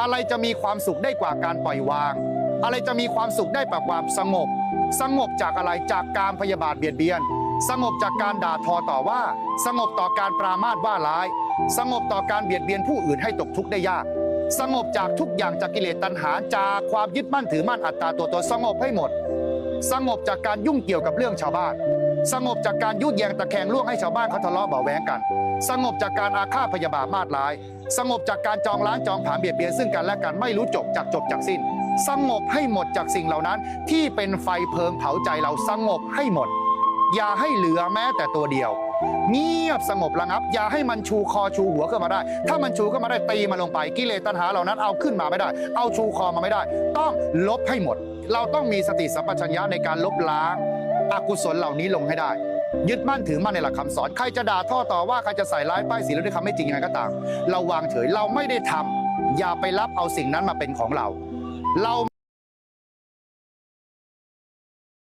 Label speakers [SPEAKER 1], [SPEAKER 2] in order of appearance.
[SPEAKER 1] อะไรจะมีความสุขได้กว่าการปล่อยวาง อะไรจะมีความสุขได้กว่าความสงบ สงบจากอะไรจากการพยาบาทเบียดเบียน สงบจากการด่าทอต่อว่า สงบต่อการปรามาสว่าร้าย สงบต่อการเบียดเบียนผู้อื่นให้ตกทุกข์ได้ยาก สงบจากทุกอย่างจากกิเลสตัณหาจากความยึดมั่นถือมั่นอัตตาตัวตนสงบให้หมด สงบจากการยุ่งเกี่ยวกับเรื่องชาวบ้าน สงบจากการยุแยงตะแคงล่วงให้ชาวบ้านเขาทะเลาะเบาแวงกัน สงบจากการอาฆาตพยาบาทมาดร้าย สงบจากการจองล้างจองผาญเบียดเบียนซึ่งกันและกันไม่รู้จบจากจบจากสิ้น สงบให้หมดจากสิ่งเหล่านั้น ที่เป็นไฟเพลิงเผาใจเราสงบให้หมด อย่าให้เหลือแม้แต่ตัวเดียว เงียบสงบระงับ อย่าให้มันชูคอชูหัวขึ้นมาได้ ถ้ามันชูขึ้นมาได้ตีมันลงไปกิเลสตัณหาเหล่านั้นเอาขึ้นมาไม่ได้ เอาชูคอมาไม่ได้ ต้องลบให้หมด เราต้องมีสติสัมปชัญญะในการลบล้าง อกุศลเหล่านี้ลงให้ได้ ยึดมั่นถือมั่นในหลักคำสอน ใครจะด่าท่อต่อว่าใครจะใส่ร้ายป้ายสีแล้วด้วยคำไม่จริงยังไงก็ตาม เราวางเฉยเราไม่ได้ทำอย่าไปรับเอาสิ่งนั้นมาเป็นของเรา เรา